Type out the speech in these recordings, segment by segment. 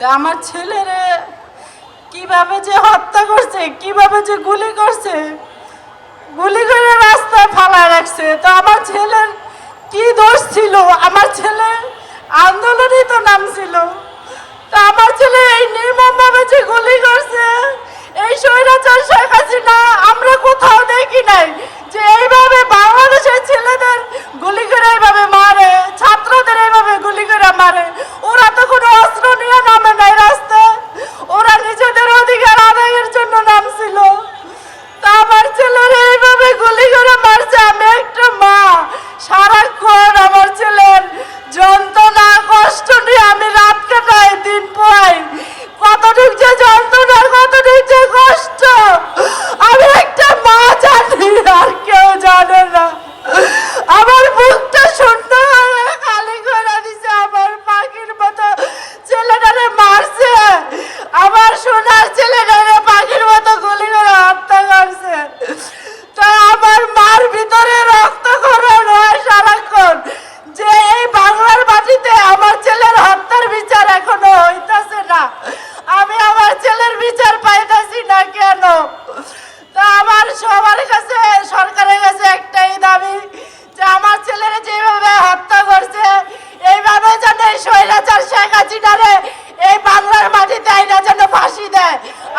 আমার ছেলেরে কীভাবে যে হত্যা করছে, কীভাবে যে গুলি করছে, গুলি করে রাস্তায় ফালায় রাখছে। তো আমার ছেলের কি দোষ ছিল? আমার ছেলে আন্দোলনই তো নাম ছিল। তা আমার ছেলে এই নির্মমভাবে যে গুলি করছে, এই স্বৈরাচার শেখ হাসিনা, আমরা কোথাও দেখি নাই যে এইভাবে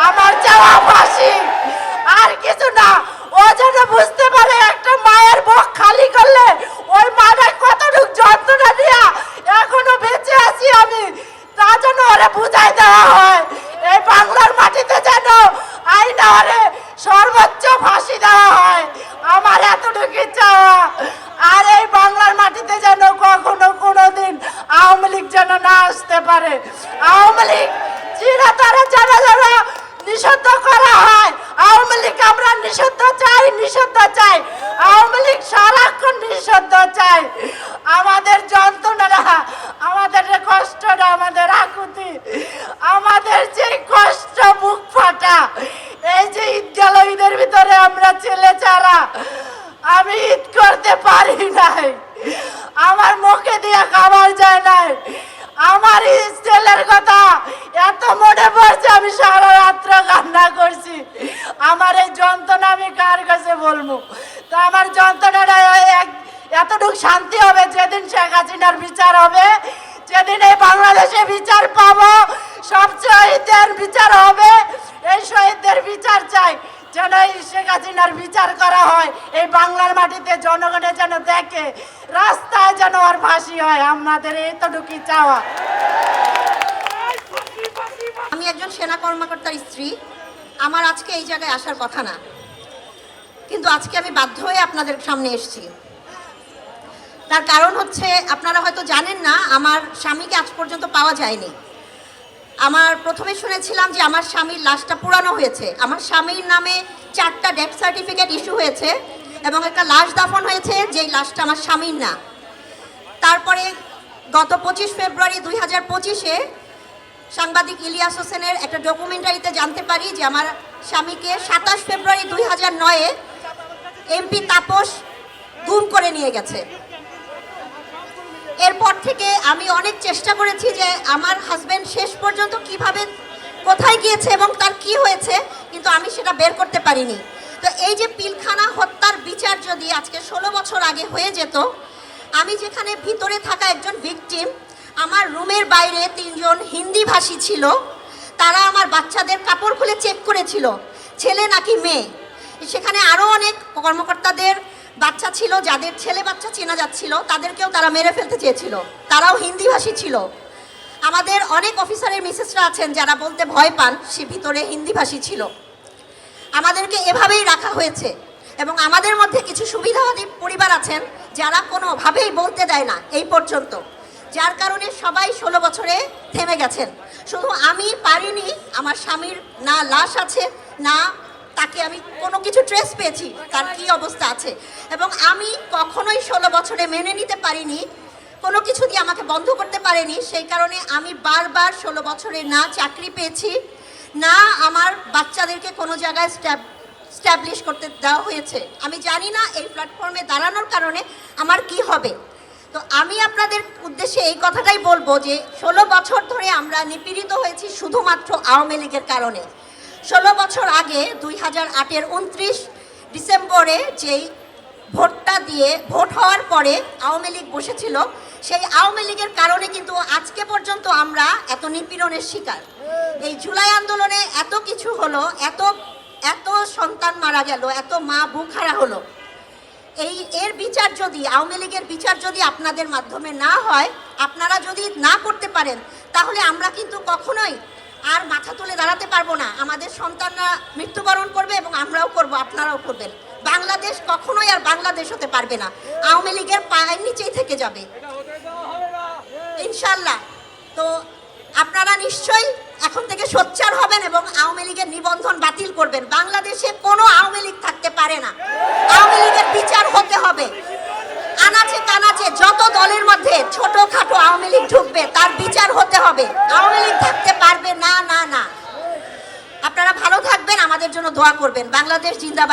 আমার চাওয়া ফাঁসি। আর কিছু না, ও যেন বুঝতে পারে একটা মায়ের বুক খালি করলে ওই মাটা কতটুক যন্ত্রণা দিয়া এখনও বেঁচে আছি আমি, তা যেন ওরে বুঝাই দেওয়া হয়। এই বাংলার মাটিতে যেন আইনা সর্বোচ্চ ফাঁসি দেওয়া হয়। আমার এতটুকু চাওয়া আর এই বাংলার মাটিতে যেন কখনো কোনোদিন আওয়ামী লীগ যেন না আসতে পারে আওয়ামী লীগ চিরতরে যেন যেন নিষিদ্ধ করা হয় আওয়ামী লীগ আমরা নিষিদ্ধ চাই নিষিদ্ধ চাই। আওয়ামী লীগ সারাক্ষণ নিষিদ্ধ চাই। আমাদের যন্ত্রণা আমাদের কষ্টটা, আমাদের আকুতি, আমাদের যে কষ্ট বুক ফাটা, এই যে ঈদ গেল, ঈদের ভিতরে আমরা ছেলে ছাড়া আমি ঈদ করতে পারি নাই। আমার মুখে দিয়ে খাবার যায় নাই। আমার ছেলের কথা এত মনে পড়ছে, আমি সারা রাত্র কান্না করছি। আমার এই যন্ত্রণা আমি কার কাছে বলব? তো আমার যন্ত্রণাটা এতটুকু শান্তি হবে যেদিন শেখ হাসিনার বিচার হবে, যেদিন এই বাংলাদেশে বিচার পাবো, সব শহীদদের বিচার হবে। এই শহীদদের বিচার চাই, যেন এই শেখ হাসিনার বিচার করা হয়, এই বাংলার মাটিতে জনগণের যেন দেখে, রাস্তায় যেন আর ফাঁসি হয়, আমাদের এতটুকুই চাওয়া। আমি একজন সেনা কর্মকর্তার স্ত্রী। আমার আজকে এই জায়গায় আসার কথা না। কিন্তু আজকে আমি বাধ্য হয়ে আপনাদের সামনে এসেছি। তার কারণ হচ্ছে, আপনারা হয়তো জানেন না, আমার স্বামীকে আজ পর্যন্ত পাওয়া যায়নি। আমার প্রথমে শুনেছিলাম যে আমার স্বামীর লাশটা পুরানো হয়েছে। আমার স্বামীর নামে চারটা ডেথ সার্টিফিকেট ইস্যু হয়েছে এবং একটা লাশ দাফন হয়েছে, যেই লাশটা আমার স্বামীর না। তারপরে গত পঁচিশ ফেব্রুয়ারি দুই হাজার পঁচিশে সাংবাদিক ইলিয়াস হোসেনের একটা ডকুমেন্টারিতে জানতে পারি যে আমার স্বামীকে সাতাশ ফেব্রুয়ারি দুই হাজার নয়ে এমপি তাপস গুম করে নিয়ে গেছে। এরপর থেকে আমি অনেক চেষ্টা করেছি যে আমার হাজব্যান্ড শেষ পর্যন্ত কীভাবে কোথায় গিয়েছে এবং তার কি হয়েছে, কিন্তু আমি সেটা বের করতে পারিনি। তো এই যে পিলখানা হত্যার বিচার যদি আজকে ষোলো বছর আগে হয়ে যেত, আমি যেখানে ভিতরে থাকা একজন ভিকটিম আমার রুমের বাইরে তিনজন হিন্দি ভাষী ছিল। তারা আমার বাচ্চাদের কাপড় খুলে চেক করেছিল। ছেলে নাকি মেয়ে। সেখানে আরও অনেক কর্মকর্তাদের বাচ্চা ছিল, যাদের ছেলে বাচ্চা চেনা যাচ্ছিল, তাদেরকেও তারা মেরে ফেলতে চেয়েছিল। তারাও হিন্দি ভাষী ছিল। আমাদের অনেক অফিসারের মিসেসরা আছেন যারা বলতে ভয় পান, সে ভিতরে হিন্দি ভাষী ছিল। আমাদেরকে এভাবেই রাখা হয়েছে এবং আমাদের মধ্যে কিছু সুবিধাবাদী পরিবার আছেন যারা কোনোভাবেই বলতে দেয় না, এই পর্যন্ত। যার কারণে সবাই ষোলো বছরে থেমে গেছেন। শুধু আমি পারিনি, আমার স্বামীর না লাশ আছে, না তাকে আমি কোনো কিছু ট্রেস পেয়েছি, তার কি অবস্থা আছে। এবং আমি কখনোই ষোলো বছরে মেনে নিতে পারিনি, কোনো কিছু দিয়ে আমাকে বন্ধ করতে পারেনি। সেই কারণে আমি বারবার ষোলো বছরে না চাকরি পেয়েছি, না আমার বাচ্চাদেরকে কোনো জায়গায় স্ট্যাব স্ট্যাবলিশ করতে দেওয়া হয়েছে। আমি জানি না এই প্ল্যাটফর্মে দাঁড়ানোর কারণে আমার কি হবে। তো আমি আপনাদের উদ্দেশ্যে এই কথাটাই বলব যে ষোলো বছর ধরে আমরা নিপীড়িত হয়েছি শুধুমাত্র আওয়ামী লীগের কারণে। ষোলো বছর আগে দুই হাজার আটের উনত্রিশ ডিসেম্বরে যেই ভোটটা দিয়ে ভোট হওয়ার পরে আওয়ামী লীগ বসেছিল, সেই আওয়ামী লীগের কারণে কিন্তু আজকে পর্যন্ত আমরা এত নিপীড়নের শিকার। এই জুলাই আন্দোলনে এত কিছু হলো, এত এত সন্তান মারা গেল, এত মা বুখারা হলো। এই, এর বিচার যদি, আওয়ামী লীগের বিচার যদি আপনাদের মাধ্যমে না হয়, আপনারা যদি না করতে পারেন, তাহলে আমরা কিন্তু কখনোই আর মাথা তুলে দাঁড়াতে পারব না। আমাদের সন্তানরা মৃত্যুবরণ করবে এবং আমরাও করব, আপনারাও করবেন। বাংলাদেশ কখনোই আর বাংলাদেশ হতে পারবে না। আওয়ামী লীগের পায়ের নিচেই থেকে যাবে। ইনশাল্লাহ তো আপনারা নিশ্চয়ই এখন থেকে সোচ্চার হবেন এবং আওয়ামী লীগের নিবন্ধন বাতিল করবেন। বাংলাদেশে কোনো আওয়ামী লীগ থাকতে পারে না। আওয়ামী লীগের বিচার হতে হবে। আনাচে কানাচে যত দলের মধ্যে ছোট খাটো আওয়ামী লীগ ঢুকবে, তার বিচার হতে হবে। আওয়ামী লীগ থাকতে পারবে না না না। আপনারা ভালো থাকবেন, আমাদের জন্য দোয়া করবেন। বাংলাদেশ জিন্দাবাদ।